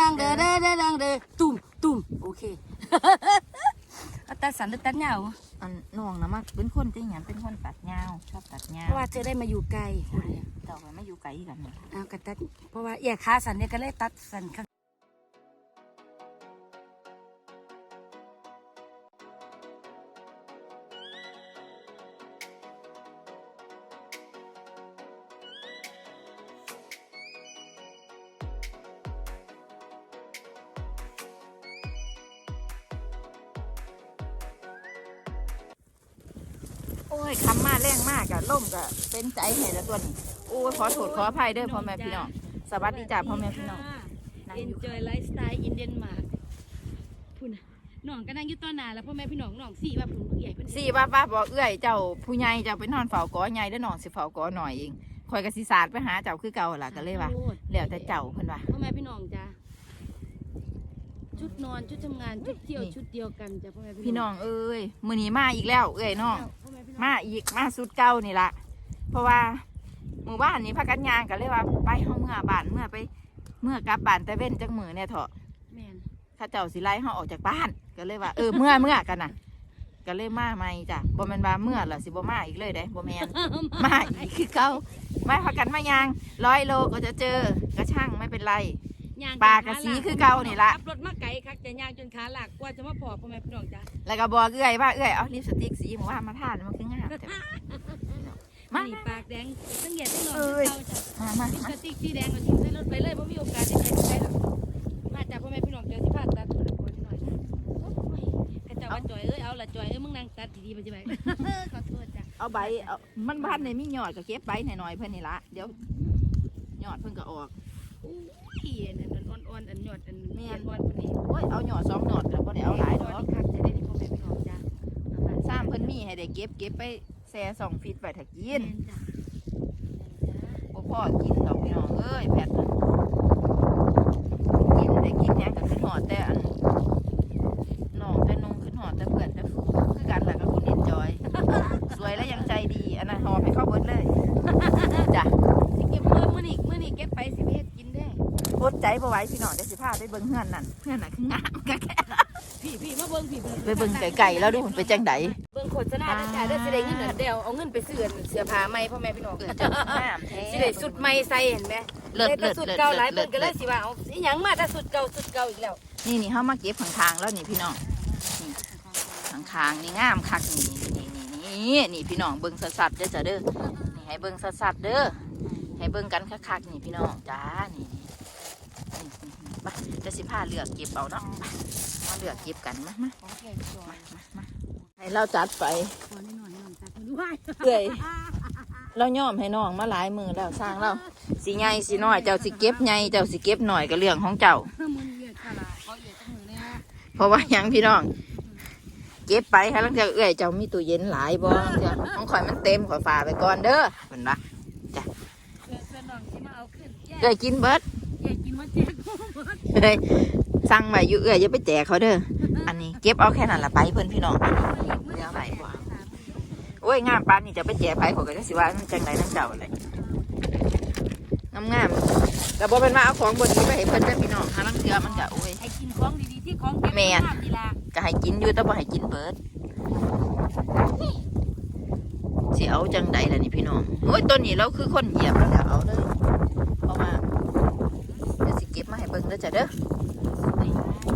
นางเด้อเด้อเด้อนางเด้อตุ่มตุ่มโอเคเอาตัดสันหรือตัดเหงาอันน้องนะมักเป็นคนที่หยังเป็นคนตัดยาวชอบตัดยาเพวราะว่าเธอได้มาอยู่ไกลเต่ามันไม่อยู่ไกลกันเนี่ย เอากระตัดเพราะว่าเอียขาสันเนี่ยก็เลยตัดสันข้าง เป็นใจให้ละตัวนี้โอ้ยขอโทษขออภัยเด้อพ่อแม่พี่น้องสวัสดีจ้าพ่อแม่พี่น้องนั่งอยู่ Enjoy lifestyle in Denmark พุ่นน่ะน้องก็นั่งอยู่ต้นนาแล้วพ่อแม่พี่น้องน้องสี่ว่าพุ่นผู้ใหญ่เพิ่นสี่ว่าป้าบอกเอื้อยเจ้าผู้ใหญ่เจ้าไปนอนเฝ้ากอใหญ่เด้อน้องสิเฝ้ากอหน่อยเองคอยกสิศาสตร์ไปหาเจ้าคือเก่าล่ะก็เลยว่าแล้วแต่เจ้าเพิ่นว่า พ่อแม่พี่น้องจ้าชุดนอนชุดทำงานชุดเที่ยวนี่ ชุดเดียวกันจ้ะพ่อแม่พี่น้องเอ้ยมื้อนี้มาอีกแล้ว เอื้อยน้อง พ่อแม่พี่น้องมาอีกมาสุดเก่านี่ละ เพราะว่าหมู่บ้านนี้พักกันยางกันเลยว่าไปเฮาเมื่อบ้านเมื่อไปเมื่อกลับบ้านแต่เว้นจักมือเนี่ยเถอะแม่นเข้าเจ้าสิไล่เฮาออกจากบ้านก็เลยว่าเออเมื่อเมื่อกันน่ะ ก็เลยมาใหม่จ้ะบ่แม่นว่าเมื่อล่ะสิบ่มาอีกเลยเด้บ่แม่นมาอีกคือเก่ามาพักกันมายางร้อยโลก็จะเจอกระช่างไม่เป็นไร ย่างปลากระสีคือเก่านี่ล่ะ ขับรถมาไกลคักแต่ย่างจนขาหลักกว่าจะมาพอพ่อแม่พี่น้องจ้ะ แล้วก็บอกเอื้อยว่าเอื้อยเอาลิปสติกสีหมู่ว่ามาทานมันคืองามแต่ มานี่ปากแดงตั้งเหยียดตั้งหนอนเอ้ยเก่าจ้ะมามาลิปมาสติกสีแดงก็ทิ้งใส่รถไปเลยเพราะมีโอกาสได้ใช้ใช้แล้วมาจากพ่อแม่พี่น้องเดี๋ยวสิพาตัดตัวละคนหน่อยนะโอ้ยกระเจ้าว่าจอยเอ้ยเอาละจอยเอ้ยมึงนั่งตัดดีๆมันจะไหมขอโทษจ้ะเอาใบเอามันพันในมีหยอดก็เก็บใบหน่อยๆเพื่อนนี่ละเดี๋ยวหยอดเพิ่นก็ออกขี้อันนั้นอ่อนๆอันหยอดอันแม่เมียนนอ่อนคนนี้โอ้ยเอาหยอดสองหยอดแล้วก็ได้เอาหลายดดออกกคักจะได้พ่อแม่พี่น้องจ้ะสร้างเพิ่นมีให้ได้เก็บเก็บไป แซ่สองฟิตไปถ้ากินแม่จ้ะบ่พ่อกินดอกพี่น้องเอ้ยแพทน่ะกินได้กินหยังก็ขึ้นหอดแต่อันน้องแต่นุ่งขึ้นหอดแต่เพื่อนแต่ฟูคือกันแหละกับคุณเอ็นจอย สวยและยังใจดีอันนั้นหอมให้เข้าเบิดเลยจ้ะสิเก็บเพิ่มมื้อนี้มื้อนี้เก็บไปสิไปเฮ็ดกินได้อดใจบ่ไหว้พี่น้องเดี๋ยวสิพาไปเบิ่งเฮือนนั่นเฮือนน่ะคืองามกะแค่พี่พี่มาเบิ่งพี่ไปเบิ่งไก่ๆแล้วดูมันเป็นจังไดเบิ่งโฆษณาแล้วจ้ะเด้อสิได้เงินเดือนเดียวเอาเงินไปซื้อเสื้อผ้าใหม่พ่อแม่พี่น้องเออจะงามแท้ สิได้สุดใหม่ใส่เห็นไหมเลิศได้เลิแต่ศสุดเลิศเก่าหลายเลิเพิ่ศนก็เลยสิว่าเอาสิหยังมาแต่สุดเก่าสุดเก่าอีกแล้วนี่นี่เฮามาเก็บข้างๆแล้วนี่พี่น้องนี่ข้างๆนี่งามคักนี่นี่นี่นี่นี่พี่น้องเบิ่งสัดๆเด้อจ้ะเด้อนี่ให้เบิ่งสัดๆเด้อให้เบิ่งกันคักๆนี่พี่น้องจ้านี่นี่นี่นี่ไปจะสิพาเลือกเก็บเอาเนาะไปมาเลือกเก็บกันมามาของแก่จอยมามา ให้เราจัดไปขอแน่นอนน้องตัดมันด้วยเอ้ยเรายอมให้น้องมาหลายมือแล้วสร้างเราสิใหญ่สิน้อยเจ้าสิเก็บใหญ่เจ้าสิเก็บหน่อยก็เรื่องของเจ้ามึงเหยียดขลาขอเหยียดจังมือเนี่ยเพราะว่าหยังพี่น้อง เก็บไปค่ะลังจากเอื้อยเจ้ามีตู้เย็นหลายบ่เดี๋ยวของข่อยมันเต็มข่อยฝาไปก่อนเด้อเห็นปะเพื่อนเพื่อนน้องที่มาเอาขึ้นแย่เอื้อยกินเบิดแย่กินมาแจ้งเอ้ยสั่งไว้อยู่เอื้อยอย่าไปแจกเขาเด้ออันนี้ เก็บเอาแค่นั้นละไปเพิ่นพี่น้องเดี๋ยวไปบ่โอ้ยงามปานนี่จะไปแจกไผข่อยก็จะสิว่ามันจังไดนั่นเจ้าเลยงามงามๆแต่บ่เป็นว่าเอาของบนนี้ไปให้เพิ่นเด้อพี่น้องหาลังเทือมันก็โอ้ยให้กินของดีๆที่ของเก็บแม่นภาพดีละก็ให้กินอยู่แต่บ่ให้กินเบิดสิเอาจังใดล่ะนี่พี่น้องโอ้ยต้นนี้เราคือคนเหยียบแล้วเดี๋ยวเอาเลยเพราะว่าเดี๋ยวสิเก็บมาให้เบิ่งเด้อจ้ะเด้อ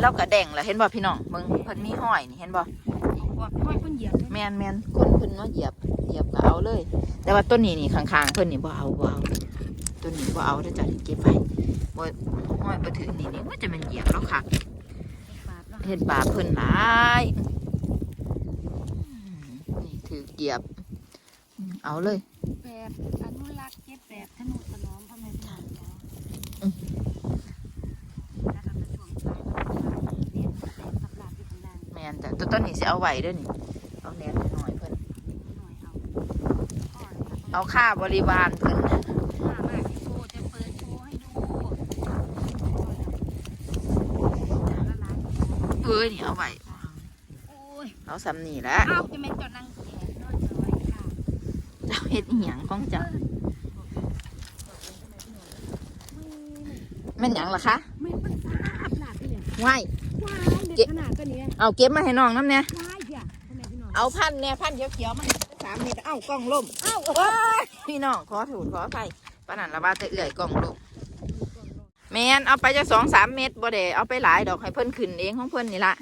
นี่เรากระแดงแล้วเห็นบ่พี่น้องเบิ่งเพิ่นมีห้อยนี่เห็นบ่บอกให้คนเหยียบแม่นแม่นคนเพิ่นมาเหยียบเหยียบก็เอาเลย แต่ว่าต้นนี้นี่ข้างๆเพิ่นนี่บ่เอาบ่เอาต้นนี้บ่เอาเด้อจ้ะเก็บไว้บ่ห้อยบ่ถึงนี่นี่ว่าจะมันเหยียบแล้วคักบาทเนาะเห็นบาปเพิ่นหลายอืมนี่ถือเหยียบอืมเอาเลยแบบ ตัวต้นนี้สิเอาไว้เด้อนี่เอาแหนมหน่อยเพิ่นหน่อยเอาก่อนค่ะเอาค่าบริวารเพิ่นมามาสิโชว์จะเปิดโชว์ให้ดูละลายเอ้ยนี่เอาไว้โอ้ยเอาสำนี่แหละเอ้าจะเป็นจอนั่งแขนนอนจอยค่ะเจ้าเฮ็ดอีหยังของเจ้าแม่นหยังล่ะคะไม่เป็นสาว้ายว้าย เด็กขนาดก็นี้เอาเก็บมาให้น้องน้ำเนี่ยว้ายจ้ะพ่อแม่พี่น้องเอาพันเนี่ยพันเขียวๆมันสามเมตรเอ้ากล้องล่มเอ้าว้ายพี่น้องขอถูกขอไปปานนันละว่าแต่เอื่อยกล้องล่มแมนเอาไปจะสองสามเมตรบ่ได้เอาไปหลายดอกให้เพิ่นขึ้นเองของเพิ่นนี่ละ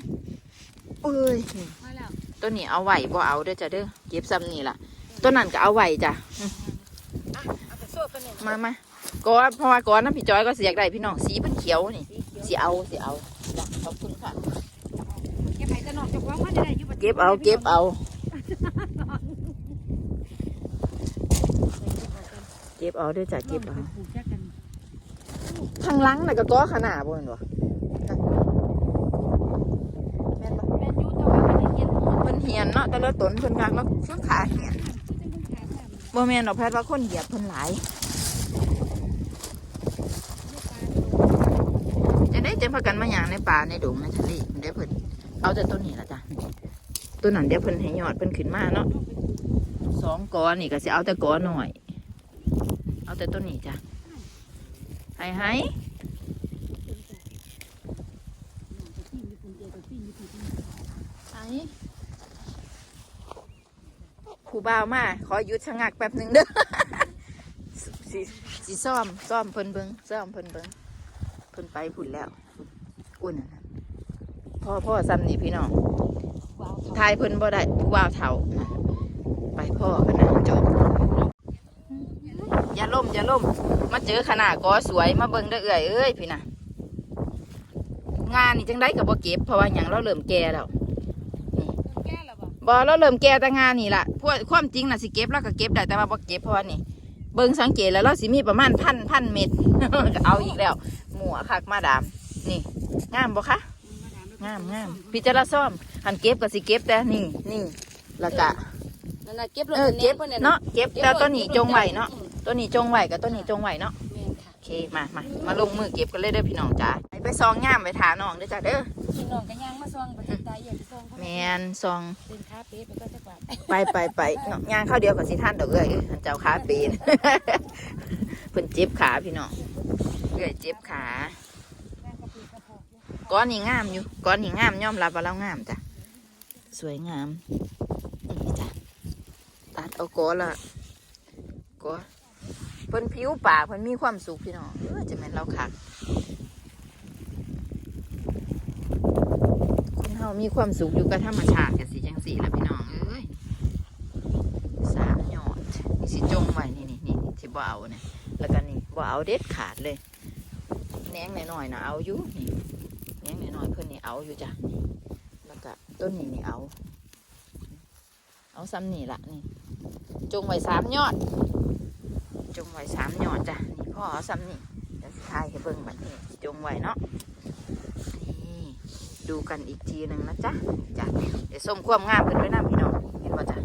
เอ้ยนี่มาแล้วตัวนี้เอาไหวบ่เอาเด้อจ้ะเด้อเก็บซ้ำนี่ล่ะตัวนั้นก็เอาไหวจ้ะเอาไปโซ่กันหนึ่งมามาก้อนเพราะว่าก้อนน้ำพี่จอยก็เสียกได้พี่น้องสีเพิ่นเขียวนี่สีเอาสีเอาจ้ะขอบคุณค่ะ เก็บไปตะนอกจากว่างมาได้อยู่ เก็บเอาเก็บเอา เก็บเอาเด้วยจ้ะเก็บเอาปลูกแค่กันทางหลังน่ะก็ก้อขนาดบ่แม่นบ่แม่นบ่แม่นอยู่แต่ว่ามันได้เย็นหมดเพิ่นเหียนเนาะแต่ละตนเพิ่นกลางแล้วเพิ่นขาเหียนที่เป็นคนขายแบบนี้บ่แม่นดอกแพทย์ว่าคนเหยียบเพิ่นหลายจะได้จังพากันมาหยังในป่าในดงในทะเลมันได้เพิ่นเอาแต่ต้นนี้ล่ะจ้ะ ต้นนั้นเดี๋ยวเพิ่นให้ยอดเพิ่นขึ้นมาเนาะสองกอนี่ก็สิเอาแต่กอหน่อย เอาแต่ต้นนี้จ้ะให้ให้ให้ผู้บ่าวมาขอหยุดชะงักแป๊บหนึ่งเด้อสิสิซ่อมซ่อมเพิ่นเบิงซ่อมเพิ่นเบิงเพิ่นไปผุนแล้วอุ่นพ่อพ่อซ้ำนี่พี่น้อง ทายเพิ่นบ่ได้ผู้บ่าวเฒ่านะไปพ่อกันนะจบอย่าล่มอย่าล่ม มาเจอขนาดกอสวยมาเบิ่งเด้เอื่อยเอ้ยพี่นะงานนี่จังได้กับบ่เก็บเพราะว่าหยังเราเริ่มแก่แล้วบ่เราเริ่มแก่แต่งานนี่ล่ะพวกความจริงน่ะสิเก็บแล้วก็เก็บได้แต่ว่าบ่เก็บเพราะว่านี่เบิ่งสังเกตแล้วเราสิมีประมาณพันพันเม็ดเอาอีกแล้ว หมัวคักมาดาม นี่งามบ่คะ งามงามพิจารณาซ่อมหันเก็บก็สิเก็บแต่นี่นี่แล้วก็นั่นน่ะเก็บรถเออเก็บพิ่นเนาะเก็บแต่ตัวนี้จงไว้เนาะตัวนี้จงไว้กับตัวนี้จงไว้เนาะแม่นค่ะโอเคมามามาลงมือเก็บกันเลยเด้อพี่น้องจ๋าไปไปซองงามไปถาน้องเด้อจ้าเด้อพี่น้องก็ย่างมาซองบ่ทันตายอย่าไปซองเขาแมนซองเป็นคาเฟ่ไปก็จักบาทไปไปไปเนาะย่างข้าวเดียวกับสิท่านดอกเอ้ยเจ้าขาปีนเพิ่นเจ็บขาพี่น้องเอ้ยเจ็บขา แม่ก็ปลูกกระโพ ก้อนนี่งามอยู่ก้อนนี่งามย่อมรับว่าเรางามจ้ะสวยงามนี่จ้ะตัดเอาก้อนละก้อนเพิ่นผิวปากเพิ่นมีความสุขพี่น้องเออจะแม่นเราคักคนเฮามีความสุขอยู่กับธรรมชาติกันสิจังสี่ละพี่น้องเอ้ยสามยอดนี่สิจงไว้นี่นี่นี่สิบ่เอาเนี่ยแล้วก็นี่บ่เอาเด็ดขาดเลยแหนงหน่อยๆนะเอาอยู่นี่ เอาอยู่จ้ะนี่แล้วก็ต้นนี้นี่เอา เอาซ้ำนี่ละนี่ จงไว้สามยอด จงไว้สามยอดจ้ะ นี่พ่อเอาซ้ำนี่เดี๋ยวทายให้เบิ่งบัดนี้จงไว้เนาะ นี่ดูกันอีกทีหนึ่งนะจ๊ะจ้ะเดี๋ยวส้มความงามกันด้วยนะพี่น้องเห็นป่ะจ้ะ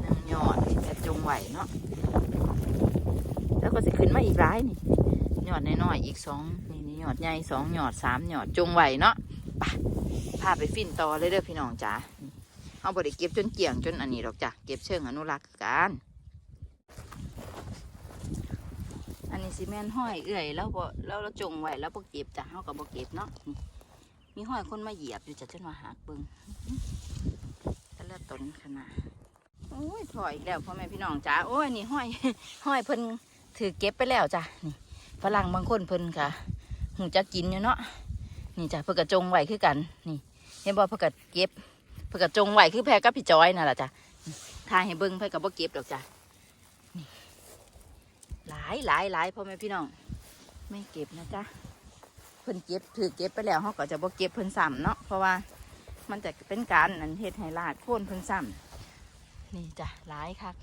หนึ่งยอดที่จะจงไว้เนาะ แล้วก็สิขึ้นมาอีกร้ายนี่ยอดน้อยๆอีกสองนี่นี่หยอดใหญ่สองหยอดสามหยอดจงไหวเนาะ ไปพาไปฟินต่อเลยเด้อพี่น้องจ๋าเอาบริเก็บจนเกี่ยงจนอันนี้หรอกจ้ะเก็บเชิงอนุรักษ์กันอันนี้ซีเมนห้อยเอื่อยแล้วบ่แล้วเราจงไว้แล้วบ่เก็บจ้ะเฮากับบ่เก็บเนาะมีห้อยคนมาเหยียบอยู่จ้ะจนว่าหักเบิ่งแต่ละต้นขนาดโอ้ยพออีกแล้วพ่อแม่พี่น้องจ๋าโอ้ยนี่ห้อยห้อยเพิ่นถือเก็บไปแล้วจ้ะนี่ฝรั่งบางคนเพิ่นค่ะหูจะกินอยู่เนาะ นี่จ้ะเพิ่นกระจงไหวคือกัน นี่เห็นบ่เพิ่นกระเก็บเพิ่นกระจงไหวคือแพรกับพี่จอยนั่นแหละจ้ะทายให้เบิ่งเพิ่นก็บ่เก็บดอกจ้ะนี่หลายหลายหลายพ่อแม่พี่น้อง ไม่เก็บนะจ๊ะเพิ่นเก็บถือเก็บไปแล้วเขาก็จะบ่เก็บเพิ่นซ้ำเนาะเพราะว่ามันจะเป็นการอันเฮ็ดให้ลาดโค่นเพิ่นซ้ำนี่จ้ะหลายคัก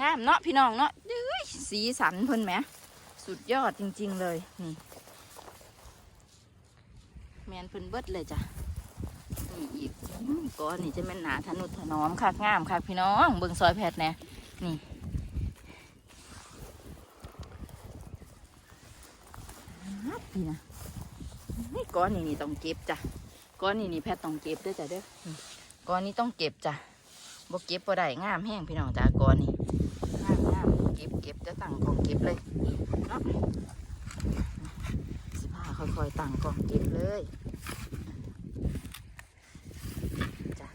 งามเนาะพี่น้องเนาะเอ้ยสีสันเพิ่นแหมสุดยอดจริง ๆ เลยนี่ แมนพิ่นเบิดเลยจ้ะนี่อีกก้อนนี่จะแม่นหนาทะนุถนอมคักงามคักพี่น้องเบิ่งซอยแพทย์แน่นี่ฮัดพี่นะนี่ก้อนนี่นี่ต้องเก็บจ้ะก้อนนี่นี่แพทย์ต้องเก็บด้วยจ้ะเด้อก้อนนี้ต้องเก็บจ้ะบ่เก็บบ่ได้งามแห้งพี่น้องจ้ะก้อนนี้งามงามเก็บเก็บจะตั้งกองเก็บเลยเนาะ ค่อยๆตั้งกล้องเก็บเลยจ้ะ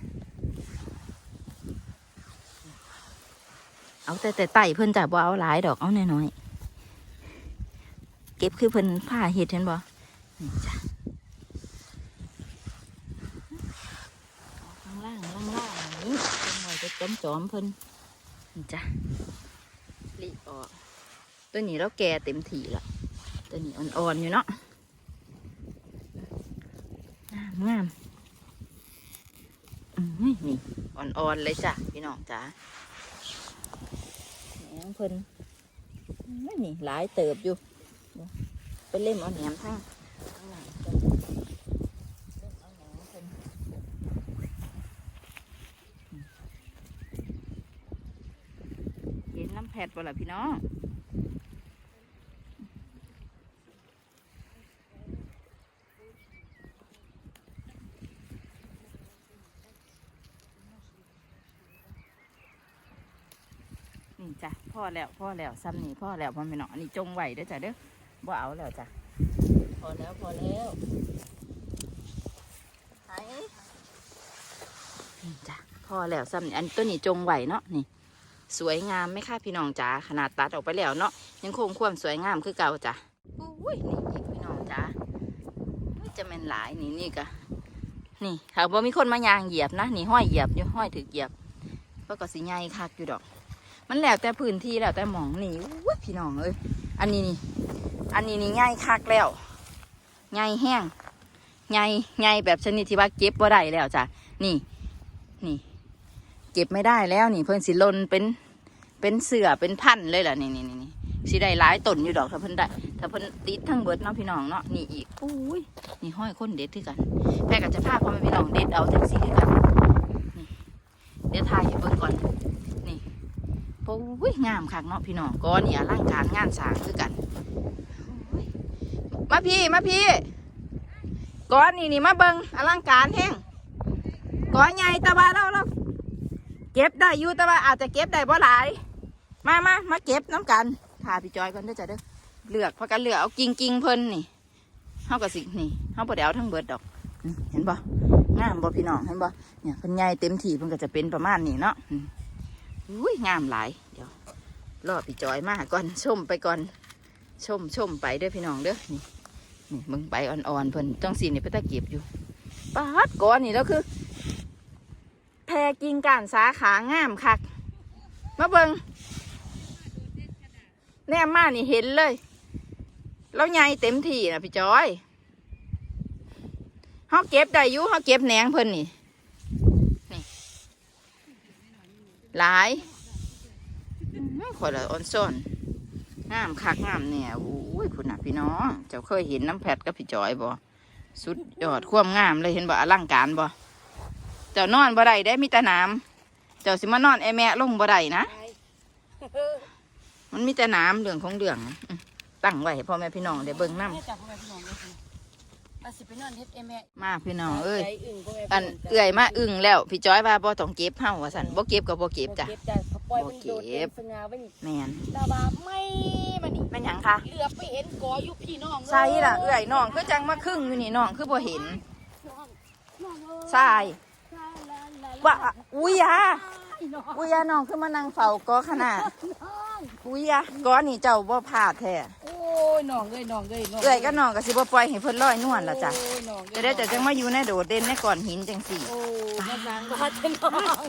เอาแต่แต่ไต่เพิ่นจะบ่เอาหลายดอกเอาน้อยๆเก็บคือเพิ่นผ้าเห็ดเห็นบ่จ้ะเอาข้างล่างล่างล่างนี่เป็นหน่อยจะจอมจอมๆเพิ่นจ้ะรีบออกตัวนี้เราแก่เต็มถี่ละตัวนี้อ่อนๆอยู่เนาะ งามงามอืมนี่อ่อนๆเลยจ้ะพี่น้องจ้าแหนมเพิ่นไม่นี่หลายเติบอยู่เดี๋ยวไปเล่มเอาแหนมทั้งข้างหลังก่อนเล่มเอาแหนมเพิ่นเห็นน้ำแพดบ่ล่ะพี่น้อง อแล้วพ่อแล้วซ้ำนี่พ่อแล้วพ่อไม่เนาะอันนี้จงไหวเด้อจ้ะเด้อบ่เอาแล้วจ้ะพอแล้วพอแล้วไหนนี่จ้ะพ่อแล้วซ้ำนี่อันตัวนี้จงไหวเนาะนี่ สวยงามไหมคะพี่น้องจ๋าขนาดตัดออกไปแล้วเนาะยังคงความสวยงามคือเก่าจ้ะอุ้ยนี่อีกพี่น้องจ๋าจะเป็นหลายนี่นี่กะนี่ถ้าบ่มีคนมายางเหยียบนะนี่ห้อยเหยียบอยู่ห้อยถือเหยียบก็ก็สิใหญ่คักอยู่ดอก มันแล้วแต่พื้นที่แล้วแต่หมองนี่พี่น้องเอ้ยอันนี้นี่อันนี้นี่ง่ายคักแล้วง่ายแห้งง่ายง่ายแบบชนิดที่ว่าเก็บบ่าได้แล้วจ้ะนี่นี่ เก็บไม่ได้แล้วนี่ เพิ่นสิลนเป็นเป็นเสือเป็นพันเลยล่ะนี่นี่นี่นี่สิได้หลายต้นอยู่ดอกถ้าเพิ่นได้ถ้าเพิ่นติดทั้งเบิดเนาะพี่น้องเนาะนี่อีกอุ้ยนี่ห้อยคนเด็ดที่กันแม่ก็จะพาพ่อแม่พี่น้องเด็ดเอาจังซี่คือกันนี่เดี๋ยวถ่ายให้เบิ่งก่อน โอ้ยงามคักเนาะพี่น้องก้อนนี่อลังการงานสางคือกัน มาพี่มาพี่ก้อนนี่นี่มาเบิงอลังการแห้งก้อนใหญ่ตะว่าเราเราเก็บได้อยู่ต่ว่าอาจจะเก็บได้บ่หลาย มามามาเก็บน้ำกันถ่าพี่จอยก่อนเด้อจ้ะเด้อเลือกเพราะกันเลือกเอากิ่งกิ่งเพิ่นนี่เฮาก็สินี่เฮาบ่ได้เอาทั้งเบิดดอกเห็นบ่งามบ่พี่น้องเห็นบ่เนี่ยเพิ่นใหญ่เต็มที่เพิ่นก็จะเป็นประมาณนี้เนาะ อุ้ยงามหลาย เดี๋ยวรอพี่จอยมาก่อนชมไปก่อน ชมชมไปเด้อพี่น้องเด้อนี่นี่มึงไปอ่อนๆเพิ่นต้องสีนี่เพิ่นตะเก็บอยู่ปาดก้อนนี่แล้วคือแพรกิ่งก้านสาขางามคักมาเบิงแน่มานี่เห็นเลย แล้วใหญ่เต็มที่นะพี่จอยเขาเก็บได้อยู่เขาเก็บแหนงเพิ่นนี่ หลายอื้อยละอ่อนซ่อนงามคักงามเนี่ยอุ้ยคุณน่ะพี่น้องเจ้าเคยเห็นน้ำแพทกับพี่จอยบ่สุดยอดความงามเลยเห็นบ่อลังการบ่เจ้านอนบ่ได้ได้มีแต่น้ำเจ้าสิมานอนไอแม่ลงบ่ได้นะมันมีแต่น้ำเรื่องของเรื่องตั้งไว้ให้พ่อแม่พี่น้องได้เบิ่งน้แม่จับพ่ อแม่พี่น้องเลยสิมาสิไปนอนเฮ็ดเอแม่ำมาพี่น้องเอ้ยใจอึ่งพ่อแม่อันพี่งเอื่อยมาอึ้งแล้วพี่จอยว่าบ่ต้องเก็บเฮาว่าซั่นบ่เก็บก็บ่เก็บจ้ะ เก็บจ้ะเขาปล่อยมันโดดบ่เก็เด่บนสง่าไว้นี่แม่นลาบาไม่มานี่แม่นหยังคะเหลือไปเห็นกออยู่พี่น้องใช่ล่ะเอื่อยน้องคือจังมาครึ่งอยู่นี่น้องคือบ่เห็นน้องน้องเอ้ยทรายลาลาลาว่าอุ้ยยา น้องอุ้ยยาน้องคือมานั่งเฝ้าก็ขนาดน้องอุ้ยยาก้อนนี่เจ้าบ่พลาดแท้โอ้ยน้องเอ้ยน้องเอ้ยน้องเอื่อยก็น้องก็สิบ่ปล่อยให้เพิ่นลอยนวลละจ้ะโอ้ยน้องเอ้ยจะได้แต่จังมาอยู่ในโดดเด่นในก้อนหินจังสี่โอ้ยมาสั่งก็จะน้อง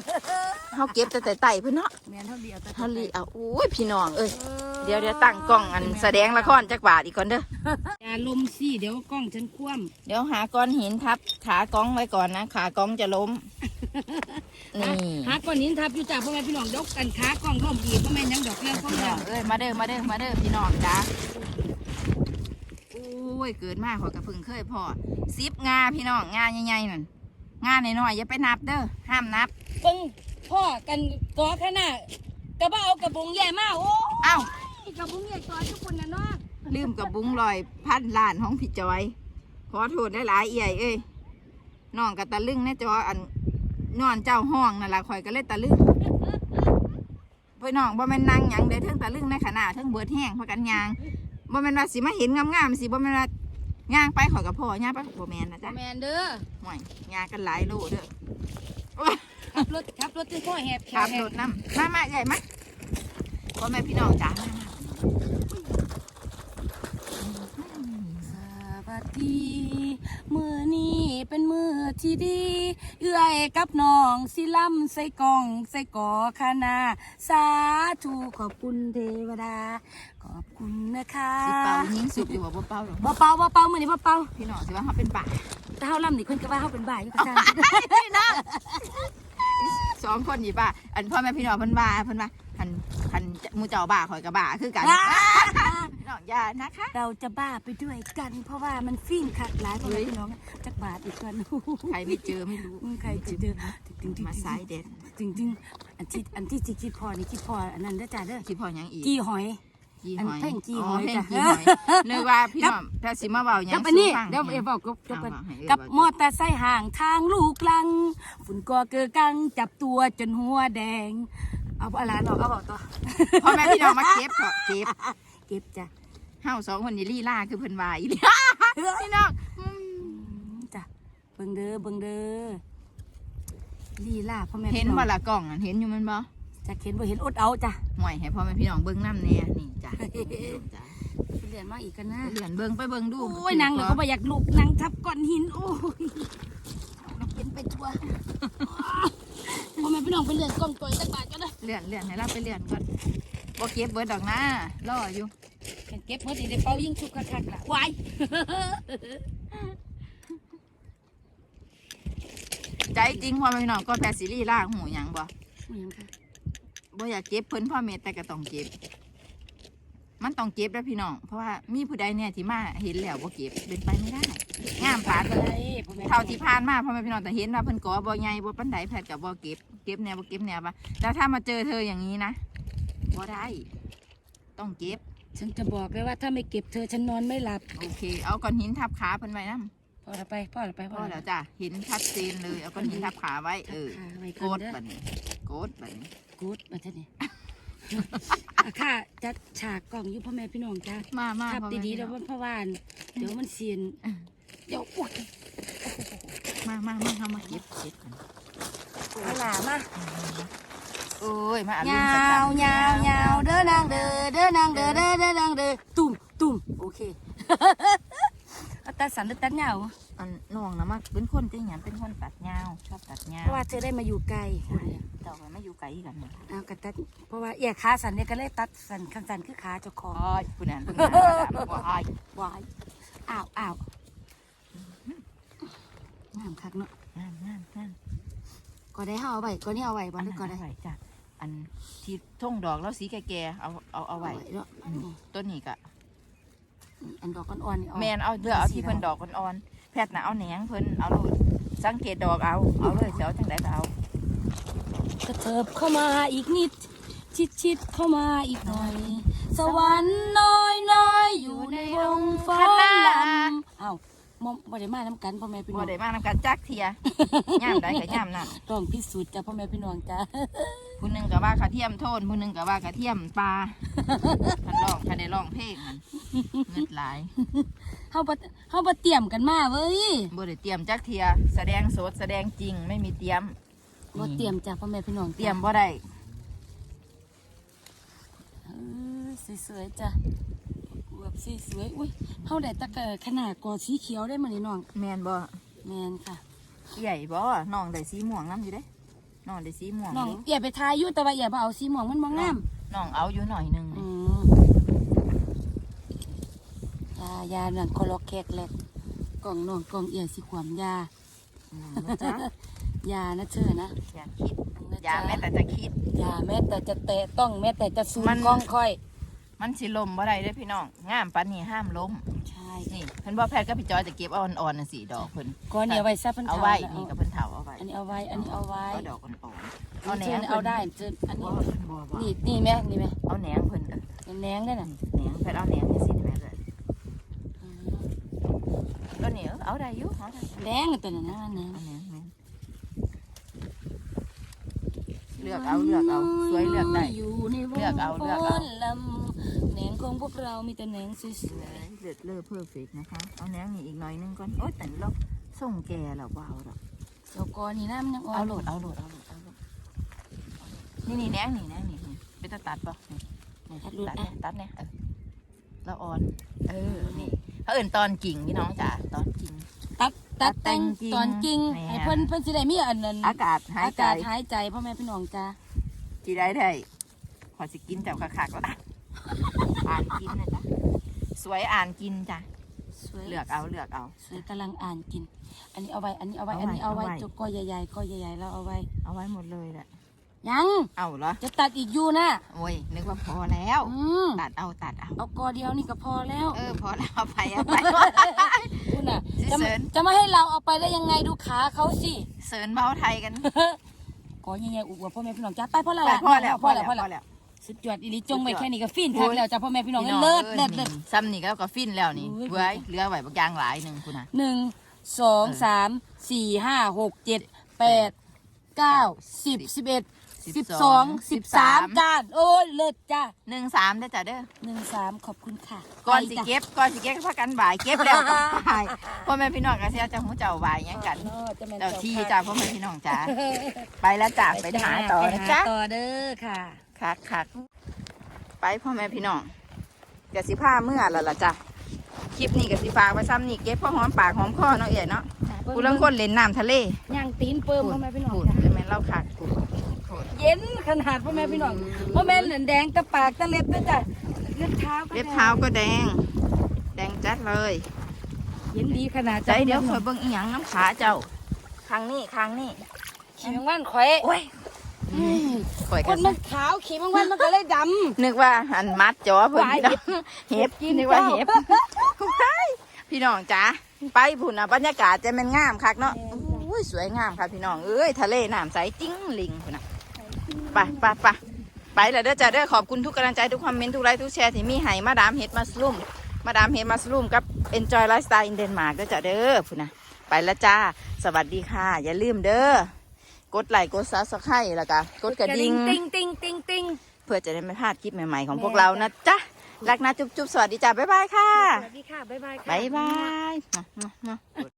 เฮาเก็บแต่แต่ไต่เพิ่นเนาะแม่นเท่าเดียวแต่เฮาลีเอาอุ้ยพี่น้องเอ้ยเดี๋ยวเดี๋ยวตั้งกล้องอันแสดงละครจักบาทอีกก่อนเด้อ อย่าลมสิเดี๋ยวกล้องฉันคว่ำ เดี๋ยวหาก้อนหินทับขากล้องไว้ก่อนนะ ขากล้องจะล้ม นี่หาก้อนหินทับอยู่จ้าพ่อแม่พี่น้องยกกันขากล้องร่มอีกพ่อแม่ยังดอกเรื่องของพี่น้เราองเอ้ยมาเด้อมาเด้อมาเด้อพี่น้องจ้าโอ้ยเกิดมาขอยกระพึ่งเคยพอซิบงาพี่น้องงาใหญ่ๆนั่นงาหน่อยๆอย่าไปนับเด้อห้ามนับเพิ่งพ่อกันกอขนาดกระเบ้าเอากระบุงใหญ่มากโอ้เอ้ายกระบุงใหญ่ต่อทุกคนนะเนาะลืมกับบุ้งลอยพันล้านของพี่จอย ขอโทษได้หลายๆเอี่ยเอ้ยน้องกับตะลึงแน่จออัน นอนเจ้าห้องนั่นล่ะข่อยก็เลยตะลึงพี่น้องบ่แม่นนั่งหยังเด้อเทิงตะลึงในขณะเทิงเบิดแห้งพากันยางบ่แม่นว่าสิมาเห็นงามๆสิบ่แม่นว่าย่างไปขอยกับพ่อย่างไปขอยกับแมนนะจ๊ะแมนเด้อห่วยย่างกันหลายโลเด้อขับรถขับรถที่พ่อแหบแขขับแหรบถน้ำมามาใหญ่มาพ่อแม่พี่น้องจ้ามามา ส ดีมือนี้เป็นมือที่ดี เอื้อยกับน้องสิล่ำใส่กล่องใส่ก่อคณาสาธุขอบคุณเทวดา ขอบคุณนะคะสิเป่ายิงสุกอยู่บ่บ่เป่าหรอกบ่เป่าบ่เป่ามือนี้บ่เป่าพี่หน้อสิว่าเขาเป็นป่าแต่เฮาล่ำนี่เพิ่นก็ว่าเฮาเป็นบ้าอยู่กระซังพี่น้องสองคนอยู่ป่าอันพ่อแม่พี่น้องเพิ่นว่าเพิ่นว่าหันหันมูเจ้าบ่าข่อยกับบ่าคือกัน น้องอย่านะคะ เราจะบ้าไปด้วยกัน เพราะว่ามันฟิ่งคักหลายพ่อแม่พี่น้องจักบาทอีกกันใครไม่เจอไม่รู้ใครจะเจอจริงจริงมาซ้ายเด็ดจริงจริงอันที่อันที่สิคิดพอนี่คิดพออันนั้นเด้อจ้าเด้อคิดพอหยังอีกกี้หอยจีอันหอยเพ่งจีหอยเพ่งจ้ะจีหอยนึกว่าพี่น้องถ้าสิมาเว้าหยังกับอันนี้สู่ฟังเดี๋ยวเอบอกกับกับเอาว่าให้เอ่ยกับว่ามอเตอร์ไซค์ห่างทางลูกลัง ฝุ่นก่อเกิดกังจับตัวจนหัวแดง เอาอะไรหรอกเอาบอกต่อพ่อแม่พี่น้องมาเก็บเถอะเก็บ เก็บจ้ะเฮาสองคนนี่ลี่ล่าคือเพิ่นว่าอีหลี พี่น้องอืมอืมจ้ะเบิ่งเด้อเบิ่งเด้อลีลาพ่อแม่เห็นพี่น้องบ่ละกล่องอันเห็นอยู่มันบ่จะเห็นบ่เห็นอดเอาจ้ะห่วยให้พ่อแม่พี่น้องเบิ่งน้ำแน่นี่จ้ะจ้ะเรียนมาอีกกันนะ เลื่อนเบิ่งไปเบิ่งดูโอ้ยนางเดี๋ยวก็บ่อยากลุกนางทับก้อนหิน โอ้ยเห็นไปทั่ว พ่อแม่พี่น้องไปเลื่อนกล้องตัวจักบาทก็ได้เลื่อนเลื่อนให้เราไปเลื่อนก่อนบ่เก็บเบิดดอกนะรออยู่เก็บเมื่อดีได้เป่ายิ่งชุกคักๆละวายใจจริงพ่อแม่พี่น้องก็แพรซีรีส์ล่าหูหยังบ่ไม่ยังค่ะบ่อยากเก็บเพิ่นพ่อแม่แต่ก็ต้องเก็บ มันต้องเก็บแล้วพี่น้อง เพราะว่ามีผู้ใดเนี่ยที่มาเห็นแล้วบ่เก็บเป็นไปไม่ได้งามปานอะไรพ่อแม่ เท่าที่ผ่านมาพ่อแม่พี่น้องแต่เห็นว่าเพิ่นก่อบ่ใหญ่บ่ปานใดแพทย์ก็บ่เก็บเก็บแนวบ่เก็บแนวบ่แต่ถ้ามาเจอเธออย่างนี้นะบ่ได้ ต้องเก็บ ฉันจะบอกเลยว่าถ้าไม่เก็บเธอฉันนอนไม่หลับโอเค เอาก้อนหินทับขาเพิ่นไว้นํพอละไปพ่อละไปพพ่ออแล้ละวจ้ะเห็นชัดเจนเลยเอาก้อนหินทับขาไว้เออค่ะไว้โกก่อนดเด้อบัดนี้โกดบัดนี้กูดมาเถอะนี่อะค่ะจัดฉากกล่องอยู่พ่อแม่พี่น้องจ้ามามาขับพ่อแม่ดีพี่ๆแล้วน้องเพราะว่าเดี๋ยวมันเสียนเดี๋ยวอุ๊ย มามามาเอามาเก็บเก็บกันเอาหลามาโอ้ยมาอ่านยาเรื่องสัจวจะยาวยาวเด้อนางเด้อเด้อนางเด้อเด้อเด้อนางเด้อตุ่มตุ่มโอเคเอาตัดสันหรือตัดยาวอันน้องนะมาเป็นคนจริงหยังเป็นคนตัดยาวชอบตัดยาเพวราะว่าเธอได้มาอยู่ไกลใช่เจ้าก็ไม่อยู่ไกลกันนะเอากระตัดเพราะว่าเอียขาสันเนี่ยก็เลยตัดสันข้างสันคือขาเจ้าของอ้อยผู้นั้นเพิ่งมาด่าบอกว่าอ้อยวายอ้าวอ้าว งามคักเนาะนั่นนั่นนั่นก็ได้เฮาเอาไว้ก็นี่เอาไว้บ่อันได้นั้นก็เอาได้ไว้จ้ะอันที่ท่งดอกแล้วสีแก่ๆเอาเอาเอาไว้เนาะอืมต้นนี้ก็อันดอกอ่อนๆนี่เอาแมนเอาเลือกเอาที่เพิ่นดอกอ่อนๆแพทย์น่ะเอาแหนงเพิ่นเอาโลดสังเกตดอกเอาเอาเลยเสียวจังไดก็เอากระเถิบเข้ามาอีกนิด ชิดชิดๆเข้ามาอีกหน่อย สวรรค์น้อยน้อยๆอยู่ในวงฟ้อนลำเอ้า บ่บ่ได้มาน้ำกันพ่อแม่พี่น้บ่องได้มานำกันจักเทียย่ามใดก็ย่ามนั่นต้องพิสูจน์จ้ะพ่อแม่พี่น้องจ้ะผู้หนึงก็ว่ากระเทียมโทนผู้หนึงก็ว่ากระเทียมปลาคันร้องคันได้ร้องเพลงมันเงิดหลายเฮาบ่เฮาบ่เตรียมกันมาเว้ยบ่ได้เตรียมจักเทีย แสดงสดแสดงจริงไม่มีเตรียม บ่เตรียมจ้ะพ่อแม่พี่น้องเตรียมบ่ได้เออสวยๆจ้ะ อวบสวยๆอุ้ยเฮาได้ตะเกอขนาดกอสีเขียวได้มื้อนี้น้องแม่นบ่แม่นค่ะใหญ่บ่น้องได้สีม่วงนํอยู่เด้น้องได้สีม่วงน้องอยู่เอียไปทายอยู่แต่ว่าเอียบ่เอาสีม่วงมันบ่งามน้องเอาอยู่หน่อยหนึงอืมยายานั่นคอลอกแคกแลกกล่องน้องกล่องเอียสิขวามยาอืมนะจ๊ะยานะเธอนะอย่าคิดนะอย่าจ๊ะแม้แต่จะคิด ยาแม้แต่จะเตะต้องแม้แต่จะซูมมัน กล้องค่อย มันสิลมบ่ได้เด้อพี่น้องงามปานนี้ห้ามล้มใช่นี่เพิ่นบ่แพทย์กับพี่จอยจะเก็บเอาอ่อนๆน่ะสิดอกเพิ่นก้อนเนี่ยเอาไว้ซะเพิ่นเอาเฒ่าไว้แล้วนี่กับเพิ่นเฒ่าเอาไว้อันนี้เอาไว้อันนี้เอาไว้เอาดอกอ่อนๆเอาเอาแหแหนนงงเอาได้เจนอันบ่นี้บ่บ่นี่นี่แม่นี่แม่เอาแหนงเพิ่นเด้อแหนงได้น่ะแหนงแพทย์เอาแหนงจังซี่ได้ไหมเด้ออืมตัวนี้เออเอาได้อยู่เอาได้แดงตัวนั้นนะแหนงเอาแหนงแม่นเลือกเอาเลือกเอาสวยเลือกได้อยู่ในวงเลือกเอาเลือกเอาฟ้น ลำแหนงคของพวกเรามีแต่แหนงสวยเลือดเลอเพอร์เฟกนะคะ เอาแหนงนี่อีกหน่อยนึงก่อน โอ๊ยแต่เราส่งแกแล้วเบาหรอกๆเจ้ากอนี่น้ำยังอ่อเอานโหลดเอาโหลดเอาโหลดเอาโหลดนี่นี่แหนงนี่แหนงนี่นี่เป็นตาตัดปะนี่นี่ตัดเนี่ยตัดเนี่ยเออแล้วอ่อน เออนี่เขาเอื่นตอนกิ่งพี่น้องจ๋าตอนกิ่ง ตัดตัดแต่งตัดแต่งตอนกิ่งแหม่ ให้เพิ่นเพิ่นสิได้มีอันนั้นอากาศหายอาใจกาศหายใจพ่อแม่พี่น้องจ้า จีได้ได้ขอสิกินแต่คักๆละ อ่านกินนะจ๊ะสวยอ่านกินจ้ะสวยเลือกเอาเลือกเอา สวยกำลังอ่านกิน อันนี้เอาไว้ อันนี้เอาไว้เอาไว้อันนี้เอาไว้เอาไว้จกกอใหญ่ๆกอใหญ่ๆแล้วเอาไว้ เอาไว้หมดเลยแหละยังเอาเหรอจะตัดอีกอยู่นะโอ้ยนึกว่าพอแล้วอืมตัดเอาตัดเอาเอากอเดียวนี่ก็พอแล้ว เออพอแล้วเอาไปเอาไปคุณน่ะสิจะเสริมาญจะมาให้เราเอาไปได้ยังไงดูขาเขาสิเสริญเบาไทยกันกอใหญ่ๆอุบพ่อแม่พี่น้องจ้าไปพ่อแล้วไปล่ะพอแล้วพ่อแล้วพ่อพอแล้วแล้ว สุดยอดอีหลีจงไว้สุดยอดแค่นี้ก็ฟินโอ้ทัยกแล้วจ้าพ่อแม่พี่น้องพี่เลิศอ้เลิศเลิศซ้ำนี่ก็ก็ฟินแล้วนี่โอ้ยเบื่อเหลือไว้บางอย่างหลายหนึ่งคุณนะหนึ่งสองเออสามสี่ห้าหกเจ็ดแปดเก้าสิบสิบเอ็ดสิบสองสิบสามจานโอ้ยเลิศจ้าหนึ่งสามได้อจ้ะเด้อหนึ่งสามขอบคุณค่ะก่อนสิไปจ้ะเก็บก่อนสิเก็บก็พากันบ่ายเก็บแล้วก็บ่ายพ่อแม่พี่น้องก็เสียจะหูเจ้าบ่ายหยังกันเนาะจะแม่นเจ้าที่ค่ะจ้าพ่อแม่พี่น้องจ้าไปแล้วจ้าไปหาต่อไปนะหาจ๊ะต่อเด้อค่ะ คักคักไปพ่อแม่พี่น้องกสิผ้าเมื่อแล้วล่ะจ้ะคลิปนี้กสิฝากไว้ซ้ำนี่เก็บพ่อหอมปากหอมคอเนาะเอ๋ยเนาะกูลังคนเล่นน้ำทะเลย่างตีนเปิมพ่อแม่พี่น้องพูดจ้ะจะแม่นเล่าขาดพูดพูดเย็นขนาดพ่อแม่พี่น้องพ่อแม่เหลืองแดงตะปากตะเล็บด้วยจ้ะเล็บเท้าก็เล็บเท้าก็แดง แดงจัดเลยเย็นดีขนาดใจเดี๋ยวคอยเบิ่งอีหยังน้ำขาเจ้าครั้งนี้ครั้งนี้ขี่มังวันข่อยโอ้ย ข่อยคกันนมันขาวขี่มังวันมันก็เลยดนึกว่าอันมัดจอเพิ่นวายพี่น้องเห็บำกินนึกว่าเห็บพี่น้องจ๋าไปพุ่นน่ะบรรยากาศจะแมันงามคักเนาะอุ้ยสวยงามค่ะพี่น้องเอ้ยทะเลน้ำใสจิ้งลิงพุ่นน่ะไปไปไปไปแล้วเด้อจ้าเด้อขอบคุณทุกกำลังใจทุกคอมเมนต์ทุกไลค์ทุกแชร์ที่มีให้มาดามเฮ็ดมาสลุมมาดามเฮ็ดมาสลุมกับ Enjoy Lifestyle in Denmark เด้อจ้าเด้อพุ่นน่ะไปแล้วจ้า สวัสดีค่ะ อย่าลืมเด้อ กดไลค์กดซับสไครต์แล้วก็กดกระดิ่งติงติงติงติงเพื่อจะได้ไม่พลาดคลิปใหม่ๆของพวกเรานะจ๊ะรักนะจุ๊บๆสวัสดีจ้าบ๊ายบายค่ะสวัสดีค่ะบ๊ายบายค่ะบ๊ายบาย